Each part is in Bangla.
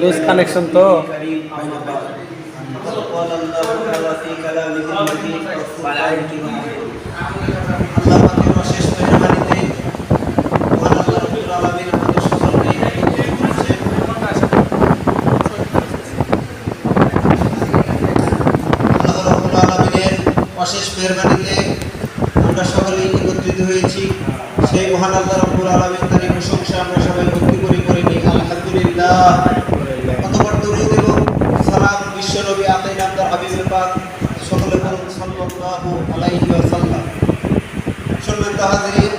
লুজ কানেকশন তো অশেষ মেহরবানিতে একত্রিত হয়েছি। সেই মহান আল্লাহ রাব্বুল আলামিন তারই প্রশংসা আমরা সবাই ভক্তি করি করিনি আলহামদুলিল্লাহ। অতঃপর দরুদ এবং সালাম বিশ্ব নবী আতাই নামদার হাবিবে পাক সকলে বলুন সাল্লাল্লাহু আলাইহি ওয়াসাল্লাম। সম্মানিত হাজিরিন,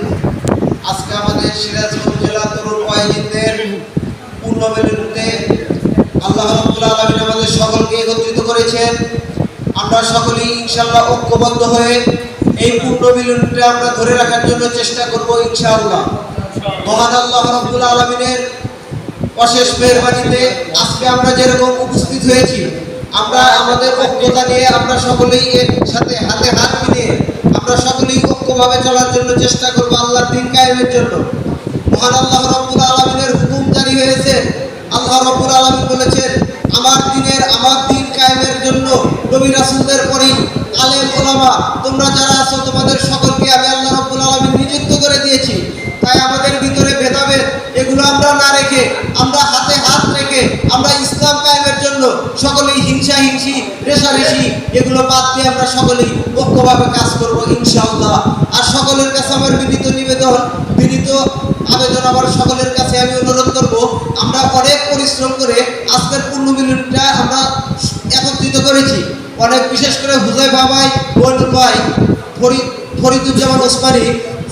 আজকে আমাদের সিরাজগঞ্জ জেলা তরুণ ওয়াইজিনদের পূর্ণ মেলুতে আল্লাহ রাব্বুল আলামিন আমাদের সকলকে একত্রিত করেছেন। আমরা সকলেই ইনশাআল্লাহ ঐক্যবদ্ধ হয়ে এই পূর্ণ মিলনটা আমরা ধরে রাখার জন্য চেষ্টা করব ইনশাআল্লাহ। মহান আল্লাহ রাব্বুল আলামিনের অশেষ মেহরবানিতে আজকে আমরা যেরকম উপস্থিত হয়েছি, আমরা আমাদের ঐক্যতা নিয়ে আমরা সকলেই এর সাথে হাতে হাত মিলিয়ে আমরা সকলেই ঐক্যভাবে চলার জন্য চেষ্টা করব আল্লাহর দিন কায়েমের জন্য। মহান আল্লাহ রাব্বুল আলামিনের হুকুম জারি হয়েছে। আল্লাহ রাব্বুল আলামিন বলেছেন আমার দিনের আমার দিন কায়েমের জন্য নবী রাসূলদের পরেই আলেম ওলামা, তোমরা যারা আছো, তোমাদের সকলকে আমি আল্লাহ রাব্বুল আলামিন নিযুক্ত করে দিয়েছি। তাই আমাদের ভিতরে ভেদাভেদ, এগুলো আমরা না রেখে, আমরা হাতে হাত রেখে, আমরা ইসলাম কায়েমের জন্য সকলেই হিংসা হিংসি রেশারেশি, এগুলো বাদ দিয়ে আমরা সকলেই ঐক্যভাবে কাজ করব ইনশাআল্লাহ। আর সকলের কাছে আমার বিনীত নিবেদন, বিনীত আবেদন আমার সকলের কাছে আমি অনুরোধ করব, আমরা অনেক পরিশ্রম করে আজকের পূর্ণ মিলনটা আমরা একত্রিত করেছি। অনেক, বিশেষ করে হুজাই বাবাই, বোন ভাই ফরিদ ফরিদুজ্জামান ওসমানী,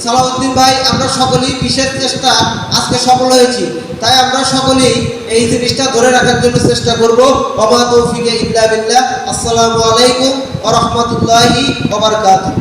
সালাউদ্দিন ভাই, আমরা সকলেই বিশেষ চেষ্টা আজকে সফল হয়েছি। তাই আমরা সকলেই এই জিনিসটা ধরে রাখার জন্য চেষ্টা করব। বাবা তৌফিকে ইল্লা বিল্লাহ। আসসালামু আলাইকুম ওয়া রাহমাতুল্লাহি ওয়া বারাকাতুহু।